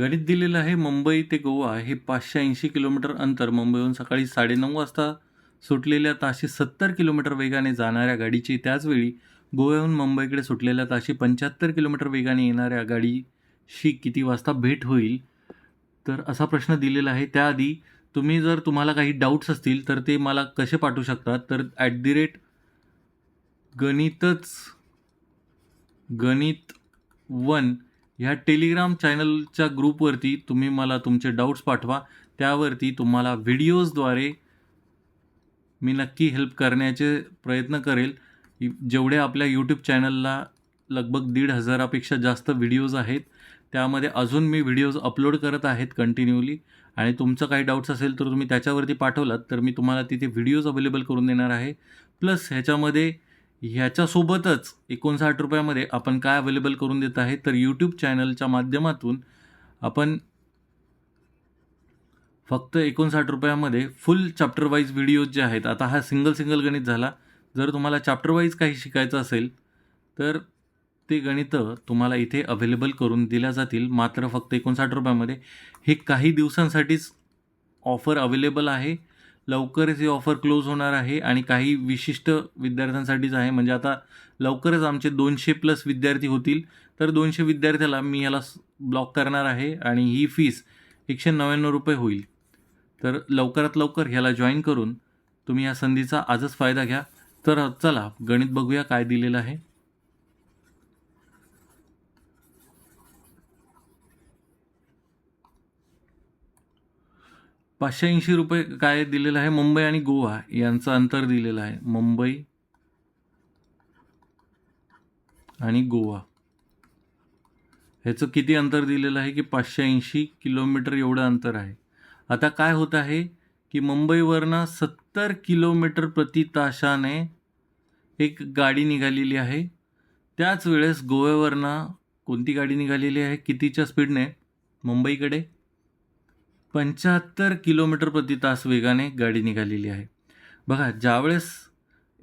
गणित दिलेलं आहे मुंबई ते गोवा हे पाचशे ऐंशी किलोमीटर अंतर. मुंबईहून सकाळी साडेनऊ वाजता सुटलेल्या ताशी सत्तर किलोमीटर वेगाने जाणाऱ्या गाडीची त्याचवेळी गोव्याहून मुंबईकडे सुटलेल्या ताशी पंच्याहत्तर किलोमीटर वेगाने येणाऱ्या गाडीशी किती वाजता भेट होईल? तर असा प्रश्न दिलेला आहे. त्याआधी तुम्ही जर तुम्हाला काही डाऊट्स असतील तर ते मला कसे पाठवू शकतात? तर ॲट दी रेट गणितच गणित वन ह्या टेलिग्राम चॅनलच्या ग्रुपवरती तुम्ही मला तुमचे डाऊट्स पाठवा. त्यावरती तुम्हाला व्हिडिओजद्वारे मी नक्की हेल्प करण्याचे प्रयत्न करेल. जेवढे आपल्या यूट्यूब चॅनलला लगभग दीड हजारापेक्षा जास्त व्हिडिओज आहेत त्यामध्ये अजून मी व्हिडिओज अपलोड करत आहेत कंटिन्यूली आणि तुमचं काही डाऊट्स असेल तर तुम्ही त्याच्यावरती पाठवलात तर मी तुम्हाला तिथे व्हिडिओज अवेलेबल करून देणार आहे. प्लस ह्याच्यामध्ये ह्याच्यासोबतच एकोणसाठ रुपयामध्ये आपण काय अवेलेबल करून देत आहे तर यूट्यूब चॅनलच्या माध्यमातून आपण फक्त एकोणसाठ रुपयामध्ये फुल चॅप्टर वाईज व्हिडिओज जे आहेत आता हा सिंगल सिंगल गणित झाला. जर तुम्हाला चॅप्टर वाईज काही शिकायचं असेल तर ते गणितं तुम्हाला इथे अवेलेबल करून दिल्या जातील. मात्र फक्त एकोणसाठ रुपयामध्ये हे काही दिवसांसाठीच ऑफर अवेलेबल आहे. लवकरच ही ऑफर क्लोज होणार आहे आणि काही विशिष्ट विद्यार्थ्यांसाठीच आहे. म्हणजे आता लवकरच आमचे दोनशे प्लस विद्यार्थी होतील. तर दोनशे विद्यार्थ्याला मी याला ब्लॉक करणार आहे आणि ही फीस एकशे नव्याण्णव रुपये होईल. तर लवकरात लवकर ह्याला जॉईन करून तुम्ही या संधीचा आजच फायदा घ्या. तर चला गणित बघूया काय दिलेलं आहे. पाचशे ऐंशी रुपये काय दिलेलं आहे? मुंबई आणि गोवा यांचं अंतर दिलेलं आहे. मुंबई आणि गोवा. ह्याचं किती अंतर दिलेलं आहे की पाचशे ऐंशी किलोमीटर एवढं अंतर आहे. आता काय होत आहे की मुंबईवरनं सत्तर किलोमीटर प्रति तासाने एक गाडी निघालेली आहे. त्याच वेळेस गोव्यावरनं कोणती गाडी निघालेली आहे? कितीच्या स्पीडने? मुंबईकडे? पंच्याहत्तर किलोमीटर प्रति तास वेगाने गाडी निघालेली आहे. बघा ज्यावेळेस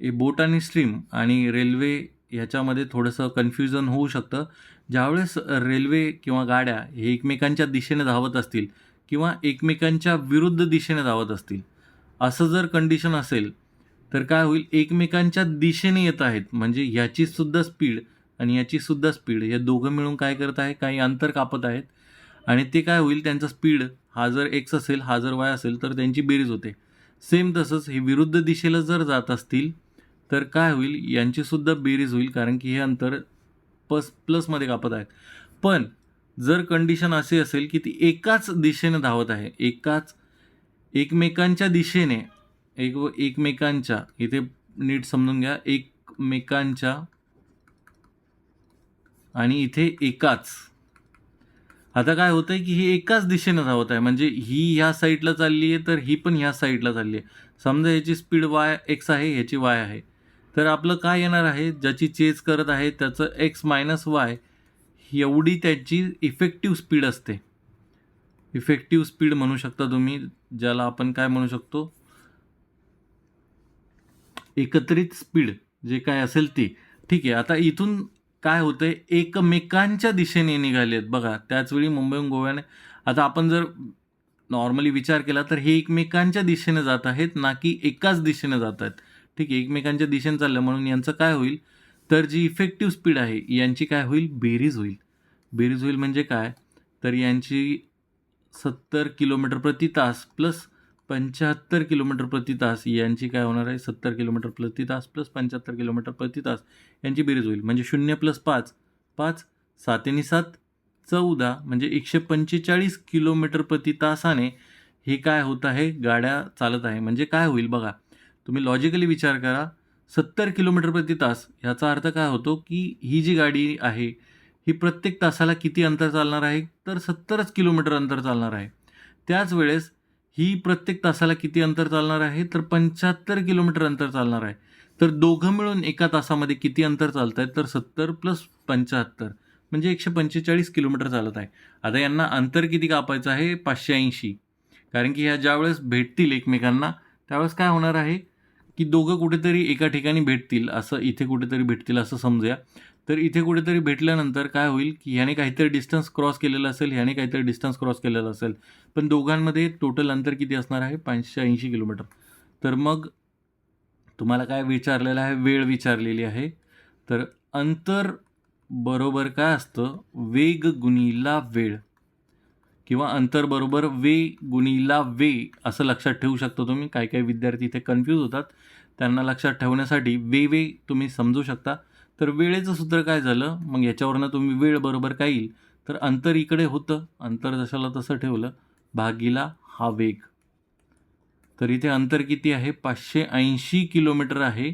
बोट आणि स्ट्रीम आणि रेल्वे ह्याच्यामध्ये थोडंसं कन्फ्युजन होऊ शकतं ज्यावेळेस रेल्वे किंवा गाड्या हे एकमेकांच्या दिशेने धावत असतील किंवा एकमेकांच्या विरुद्ध दिशेने धावत असतील असं जर कंडिशन असेल तर काय होईल? एकमेकांच्या दिशेने येत आहेत. म्हणजे ह्याचीसुद्धा स्पीड आणि याचीसुद्धा स्पीड हे दोघं मिळून काय करत आहे? काही अंतर कापत आहेत. आणि ते काय होईल त्यांचा स्पीड हा जर एक्स असेल हा जर वाय असेल तर त्यांची बेरीज होते. सेम तसंच हे विरुद्ध दिशेला जर जात असतील तर काय होईल यांचीसुद्धा बेरीज होईल कारण की हे अंतर पस प्लसमध्ये कापत आहेत. पण जर कंडिशन अशी असेल की ती एकाच दिशेने धावत आहे एकाच एकमेकांच्या दिशेने एक एकमेकांच्या इथे नीट समजून घ्या एकमेकांच्या आणि इथे एकाच. आता काय होतं आहे की हे एकाच दिशेनं धावत आहे. म्हणजे ही ह्या साईडला चालली आहे तर ही पण ह्या साईडला चालली आहे. समजा ह्याची स्पीड वाय एक्स आहे ह्याची वाय आहे. तर आपलं काय येणार आहे? ज्याची चेज करत आहे त्याचं एक्स मायनस वाय एवढी त्याची इफेक्टिव्ह स्पीड असते. इफेक्टिव्ह स्पीड म्हणू शकता तुम्ही ज्याला आपण काय म्हणू शकतो? एकत्रित स्पीड जे काय असेल ती. ठीक आहे आता इथून काय होतंय? एकमेकांच्या दिशेने निघाले आहेत. बघा त्याचवेळी मुंबईहून गोव्याने. आता आपण जर नॉर्मली विचार केला तर हे एकमेकांच्या दिशेने जात आहेत ना की एकाच दिशेने जात आहेत. ठीक आहे एकमेकांच्या दिशेने चाललं म्हणून यांचं काय होईल? तर जी इफेक्टिव्ह स्पीड आहे यांची काय होईल? बेरीज होईल. बेरीज होईल म्हणजे काय? तर यांची सत्तर किलोमीटर प्रति तास प्लस पंच्याहत्तर किलोमीटर प्रति तास यांची काय होणार आहे? सत्तर किलोमीटर प्रति तास प्लस पंच्याहत्तर किलोमीटर प्रति तास यांची बेरीज होईल. म्हणजे शून्य प्लस पाच. पाच सात सात चौदा म्हणजे एकशे पंचेचाळीस किलोमीटर प्रति तासाने हे काय होत आहे? गाड्या चालत आहे. म्हणजे काय होईल बघा. तुम्ही लॉजिकली विचार करा. सत्तर किलोमीटर प्रति तास ह्याचा अर्थ काय होतो की ही जी गाडी आहे ही प्रत्येक तासाला किती अंतर चालणार आहे? तर सत्तरच किलोमीटर अंतर चालणार आहे. त्याच वेळेस ही प्रत्येक तासाला किती अंतर चालणार आहे? तर पंच्याहत्तर किलोमीटर अंतर चालणार आहे. तर दोघं मिळून एका तासामध्ये किती अंतर चालत आहेत तर सत्तर प्लस पंच्याहत्तर म्हणजे एकशे पंचेचाळीस किलोमीटर चालत आहे. आता यांना अंतर किती कापायचं आहे? पाचशे ऐंशी. कारण की ह्या ज्यावेळेस भेटतील एकमेकांना त्यावेळेस काय होणार आहे? की दोघं कुठेतरी एका ठिकाणी भेटतील असं इथे कुठेतरी भेटतील असं समजूया. तर इथे कुठेतरी भेटल्यानंतर काय होईल की ह्याने काहीतरी डिस्टन्स क्रॉस केलेलं असेल ह्याने काहीतरी डिस्टन्स क्रॉस केलेलं असेल. पण दोघांमध्ये टोटल अंतर किती असणार आहे? पाचशे ऐंशी किलोमीटर तर मग तुम्हाला काय विचारलेलं आहे? वेळ विचारलेली आहे. तर अंतर बरोबर काय असतं? वेग गुणीला वेळ. किंवा अंतर बरोबर वे गुणीला वे असं लक्षात ठेवू शकतो तुम्ही. काही काही विद्यार्थी इथे कन्फ्यूज होतात. त्यांना लक्षात ठेवण्यासाठी वे वे तुम्ही समजू शकता. तर वेळेचं सूत्र काय झालं? मग याच्यावरनं तुम्ही वेळ बरोबर काय येईल? तर अंतर इकडे होतं. अंतर जशाला तसं ठेवलं. भागीला हा वेग. तर इथे अंतर किती आहे? पाचशे ऐंशी किलोमीटर आहे.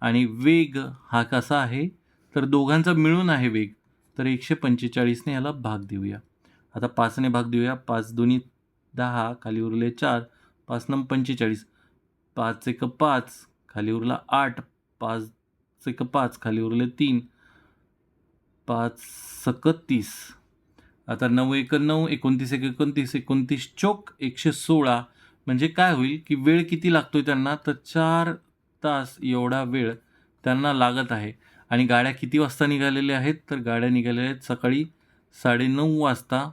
आणि वेग हा कसा आहे? तर दोघांचा मिळून आहे वेग. तर एकशे पंचेचाळीसने याला भाग देऊया. आता पाचने भाग देऊया. पाच दोन्ही दहा खाली उरले चार. पाच नम पंचेचाळीस. पाच एक पाच खाली उरला आठ. पाच एक पाच? खाली उरले तीन. पाच सक तीस. आता नऊ एक नऊ एकोणतीस एक एकोणतीस एकोणतीस चोक एकशे सोळा. म्हणजे काय होईल की वेळ किती लागतोय त्यांना? तर चार तास एवढा वेळ त्यांना लागत आहे. आणि गाड्या किती वाजता निघालेल्या आहेत? तर गाड्या निघालेल्या आहेत सकाळी साडेनऊ वाजता.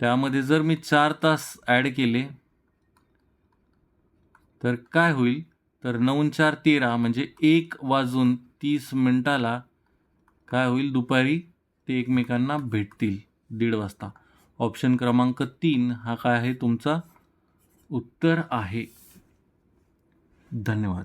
त्यामध्ये जर मी चार तास ॲड केले तर काय होईल? तर नऊ चार तेरा म्हणजे एक वाजून तीस मिनटाला काय होईल? दुपारी ते एकमेकांना भेटतील दीड वाजता. ऑप्शन क्रमांक तीन हा काय आहे? तुमचा उत्तर आहे. धन्यवाद.